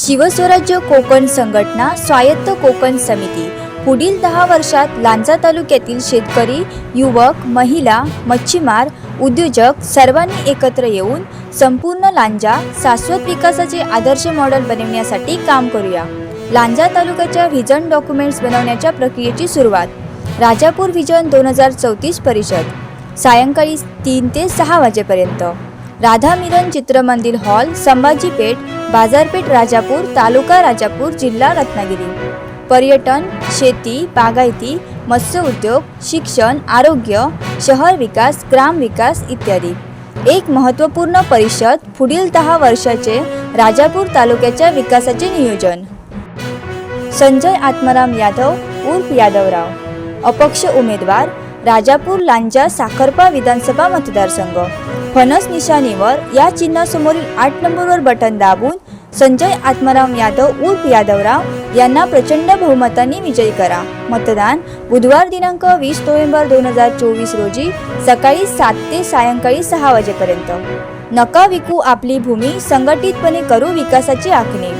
शिवस्वराज्य कोकण संघटना स्वायत्त कोकण समिती. पुढील दहा वर्षात लांजा तालुक्यातील शेतकरी युवक महिला मच्छीमार उद्योजक सर्वांनी एकत्र येऊन संपूर्ण लांजा शाश्वत विकासाचे आदर्श मॉडेल बनविण्यासाठी काम करूया. लांजा तालुक्याच्या व्हिजन डॉक्युमेंट्स बनवण्याच्या प्रक्रियेची सुरुवात. राजापूर व्हिजन दोन हजार चौतीस परिषद. सायंकाळी तीन ते सहा वाजेपर्यंत. राधा मिलन चित्रमंदिर हॉल संभाजी पेठ बाजारपेठ राजापूर तालुका राजापूर जिल्हा रत्नागिरी. पर्यटन शेती बागायती मत्स्य उद्योग शिक्षण आरोग्य शहर विकास ग्राम विकास इत्यादी. एक महत्त्वपूर्ण परिषद पुढील दहा वर्षाचे राजापूर तालुक्याच्या विकासाचे नियोजन. संजय आत्माराम यादव उर्फ यादवराव. अपक्ष उमेदवार राजापूर लांजा साखरपा विधानसभा मतदारसंघ. फणस निशाणीवर या चिन्हासमोरील आठ नंबरवर बटन दाबून संजय आत्माराम यादव उर्फ यादवराव यांना प्रचंड बहुमताने विजयी करा. मतदान बुधवार दिनांक वीस नोव्हेंबर दोन हजार चोवीस रोजी सकाळी सात ते सायंकाळी सहा वाजेपर्यंत. नका विकू आपली भूमी संघटितपणे करू विकासाची आखणी.